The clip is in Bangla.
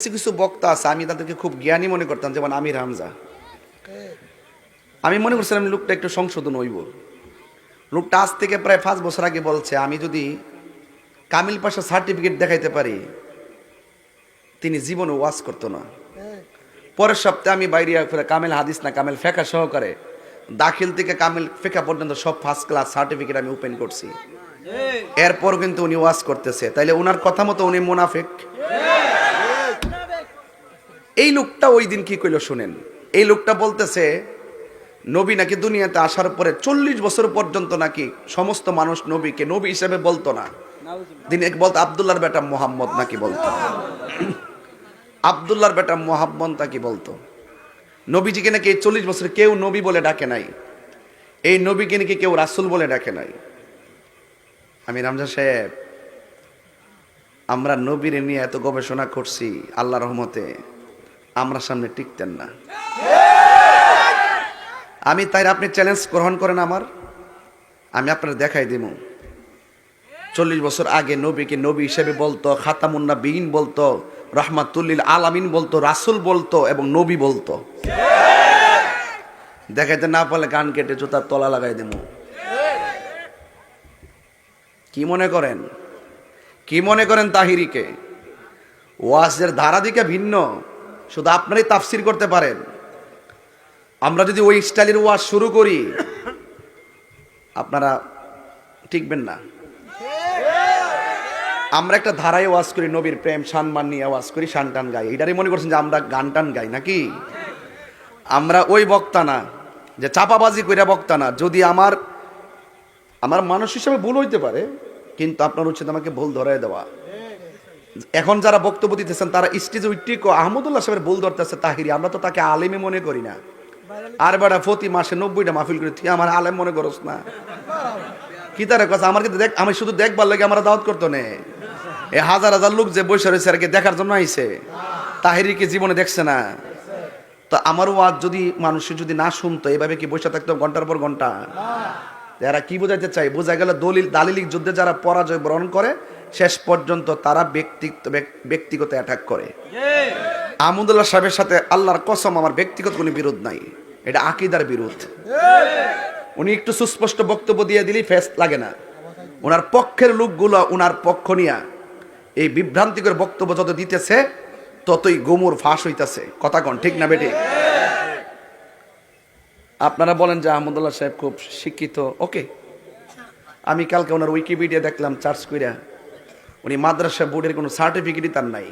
কিছু কিছু বক্তা আছে আমি তাদেরকে খুব জ্ঞানী মনে করতাম যেমন আমির হামজা। আমি মনে করছিলাম লোকটা একটু সংশোধন হইব। লোকটা আজ থেকে প্রায় পাঁচ বছর আগে বলছে আমি যদি কামিল পাশা সার্টিফিকেট দেখাইতে পারি তিনি জীবনে ওয়াজ করতো না। পরের সপ্তাহে আমি বাইরে ফেলে কামেল হাদিস না কামেল ফেকা সহকারে দাখিল থেকে কামেল ফেকা পর্যন্ত সব ফার্স্ট ক্লাস সার্টিফিকেট আমি ওপেন করছি। এরপর কিন্তু উনি ওয়াজ করতেছে। তাইলে ওনার কথা মতো উনি মুনাফিক। এই লোকটা ওই দিন কি কইলো শুনেন? এই লোকটা বলতেছে, নবী নাকি দুনিয়াতে আসার পরে চল্লিশ বছর পর্যন্ত নাকি সমস্ত মানুষ নবীকে নবী হিসেবে বলতো না। দিন এক বলতো, আবদুল্লাহর বেটা মোহাম্মদ নাকি বলতো। আবদুল্লাহর বেটা মোহাম্মদ নাকি বলতো। নবীজিকে নাকি এই চল্লিশ বছর কেউ নবী বলে ডাকে নাই। এই নবীকে নাকি কেউ রাসুল বলে ডাকে নাই। আমি রামজা সাহেব, আমরা নবীর নিয়ে এত গবেষণা করছি আল্লাহ রহমতে। আমরা সামনে টিকতেন না। আমি তাই আপনি চ্যালেঞ্জ গ্রহণ করেন আমার। আমি আপনার দেখাই দিব চল্লিশ বছর আগে নবীকে নবী হিসেবে বলতো খাতামুন্না বিন বলতো, রহমাতুল্লিল আলামিন বলতো, রাসুল বলতো এবং নবী বলতো। দেখাইতে না পারলে গান কেটে জুতার তলা লাগাই দেব কি মনে করেন? কি মনে করেন তাহিরিকে? ওয়াজের ধারা দিকে ভিন্ন। শুধু আপনারই তাফসির করতে পারেন। আমরা যদি ওই স্টাইলের ওয়াজ শুরু করি, আপনারা টিকবেন না। আমরা একটা ধারায় ওয়াজ করি, নবীর প্রেম, সম্মান নিয়ে ওয়াজ করি টান গাই। এটারই মনে করছেন যে আমরা গান টান গাই নাকি? আমরা ওই বক্তা না, যে চাপাবাজি কইরা বক্তা না। যদি আমার আমার মানুষ হিসেবে ভুল হইতে পারে, কিন্তু আপনার উচিত আমাকে ভুল ধরাই দেওয়া। এখন যারা বক্তব্য দিতেছেন, তারা স্টেজে উইটিকো আহমদুল্লাহ সাহেবের ভুল ধরতেছে তাহিরি, আমরা তো তাকে আলেমে মনে করি না। আর বেড়া প্রতি মাসে নব্বইটা মাহফিল করে, তুই আমার আলেম মনে করস না। কি তার কথা আমার কিন্তু দেখ, আমি শুধু দেখবার লাগে আমার দাওয়াত করতো নে। এ হাজার হাজার লোক যে বসে রয়েছে আর কি, দেখার জন্য আইছে। তাহিরিকে জীবনে দেখছে না? তো আমার ওয়াজ যদি মানুষের যদি না শুনতো, এভাবে কি বসে থাকতো ঘণ্টার পর ঘণ্টা? এরা কি বোঝাইতে চাই বোঝা গেল দলিল, দালিলিক যুদ্ধে যারা পরাজয় বরণ করে শেষ পর্যন্ত তারা ব্যক্তিগত ব্যক্তিগত অ্যাটাক করে। আহমদুল্লাহ সাহেবের সাথে আল্লাহর কসম আমার ব্যক্তিগত কোনো বিরোধ নাই। এটা আকিদার বিরোধ। উনি একটু সুস্পষ্ট বক্তব্য দিয়ে দিলেই ফেস লাগে না। ওনার পক্ষের লোকগুলো ওনার পক্ষ নিয়া এই বিভ্রান্তিকর বক্তব্য যত দিতেছে ততই গোমর ফাঁস হইতাছে। কথা কন ঠিক না বেটে আপনারা বলেন যে আহমদুল্লাহ সাহেব খুব শিক্ষিত। ওকে আমি কালকে ওনার উইকিপিডিয়া দেখলাম চার্জ কইরা। উনি মাদ্রাসা বোর্ডের কোনো সার্টিফিকেটই তার নাই।